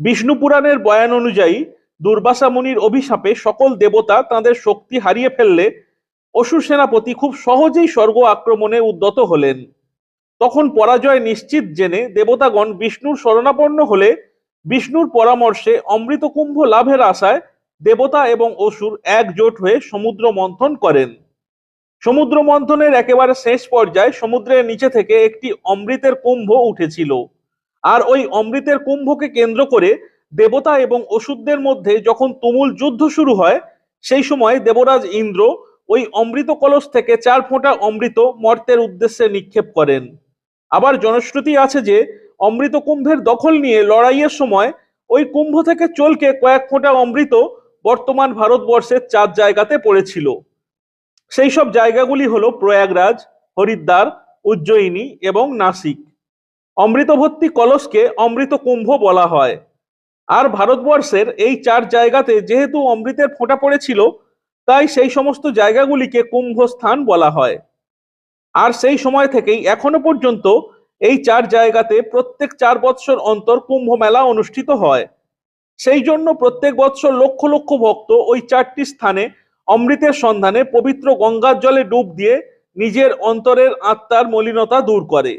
বিষ্ণু পুরাণের বয়ান অনুযায়ী, দুর্বাসা মুনির অভিশাপে সকল দেবতা তাদের শক্তি হারিয়ে ফেললে অসুর সেনাপতি খুব সহজেই স্বর্গ আক্রমণে উদ্যত হলেন। তখন পরাজয় নিশ্চিত জেনে দেবতাগণ বিষ্ণুর শরণাপন্ন হলে বিষ্ণুর পরামর্শে অমৃত কুম্ভ লাভের আশায় দেবতা এবং অসুর একজোট হয়ে সমুদ্র মন্থন করেন। সমুদ্র মন্থনের একেবারে শেষ পর্যায়ে সমুদ্রের নিচে থেকে একটি অমৃতের কুম্ভ উঠেছিল। আর ওই অমৃতের কুম্ভকে কেন্দ্র করে দেবতা এবং অসুরদের মধ্যে যখন তুমুল যুদ্ধ শুরু হয়, সেই সময় দেবরাজ ইন্দ্র ওই অমৃত কলস থেকে চার ফোঁটা অমৃত মর্তের উদ্দেশ্যে নিক্ষেপ করেন। আবার জনশ্রুতি আছে যে, অমৃত কুম্ভের দখল নিয়ে লড়াইয়ের সময় ওই কুম্ভ থেকে চলকে কয়েক ফোঁটা অমৃত বর্তমান ভারতবর্ষের চার জায়গাতে পড়েছিল। সেই সব জায়গাগুলি হলো প্রয়াগরাজ, হরিদ্বার, উজ্জয়িনী এবং নাসিক। অমৃতভর্তি কলসকে অমৃত কুম্ভ বলা হয়। আর ভারতবর্ষের এই চার জায়গাতে যেহেতু অমৃতের ফোঁটা পড়েছিল, তাই সেই সমস্ত জায়গাগুলিকে কুম্ভ স্থান বলা হয়। আর সেই সময় থেকেই এখনও পর্যন্ত এই চার জায়গাতে প্রত্যেক চার বৎসর অন্তর কুম্ভ মেলা অনুষ্ঠিত হয়। সেই জন্য প্রত্যেক বৎসর লক্ষ লক্ষ ভক্ত ওই চারটি স্থানে অমৃতের সন্ধানে পবিত্র গঙ্গার জলে ডুব দিয়ে নিজের অন্তরের আত্মার মলিনতা দূর করে।